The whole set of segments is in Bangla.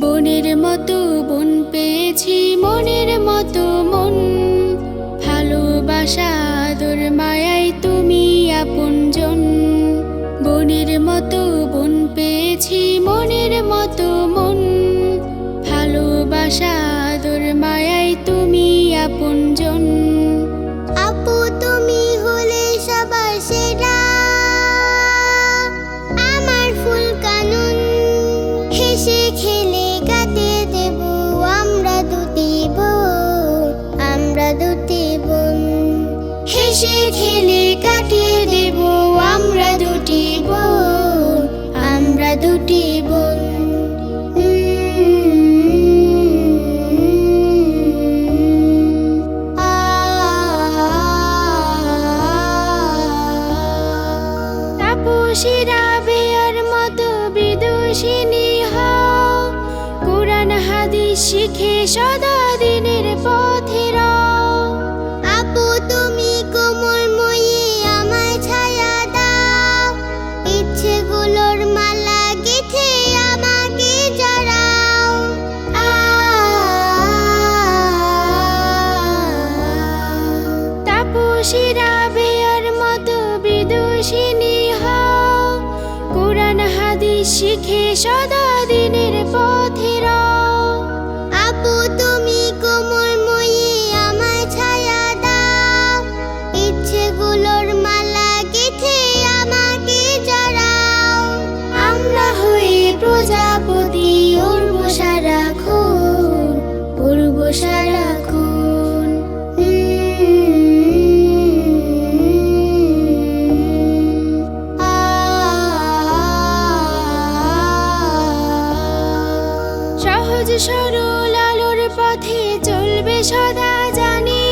বনের মতো বন পেয়েছি, মনের মতো মন। ভালোবাসা, আদর, মায়াই তুমি আপনজন। বনের মতো বন পেয়েছি, মনের মতো মন। ভালোবাসা, আদর, মায়াই তুমি আপনজন। আপু, তুমি হলে ফুল খেলে হেসে খেলে কাটিয়ে দেব, আমরা দুটি বোন, আমরা দুটি বোন। তাপসীরা বেয়ার মতো বিদুষিনী হও। কোরআন হাদিস শিখে সদা দিনের পথে সদা দিনের পথের আপু তুমি কোমলময়ী আমায় ছায়া দাও। ইচ্ছেগুলোর মালা গেথে আমাকে জড়াও। আমরা হয়ে প্রজাপতি সরল আলোর পথে চলবে সদা জানি।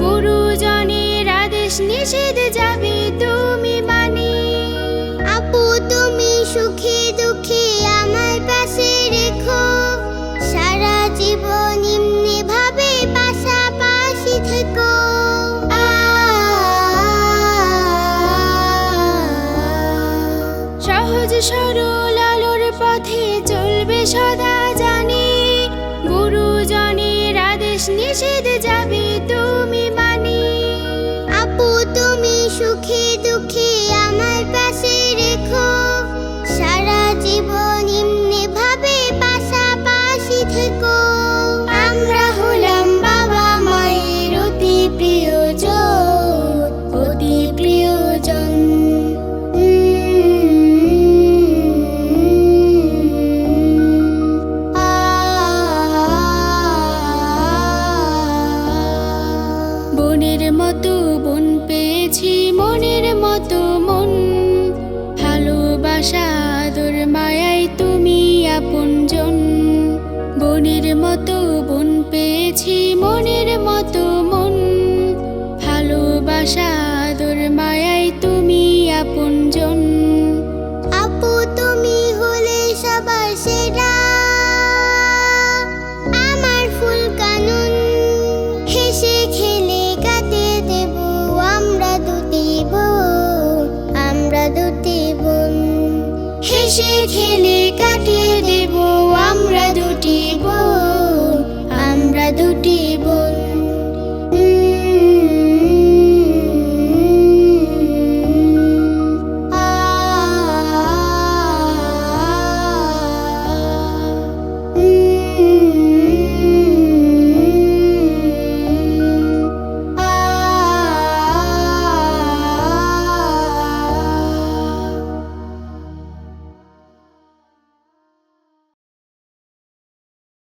গুরুজনের আদেশ নিষেধ যাবে তুমি। আদেশ নিষেধ যাবে তুমি মানি। আপু তুমি সুখে দুঃখে ভালোবাসা মায়াই তুমি আপনজন। বনের মতো বন পেয়েছি মনের মতো বোন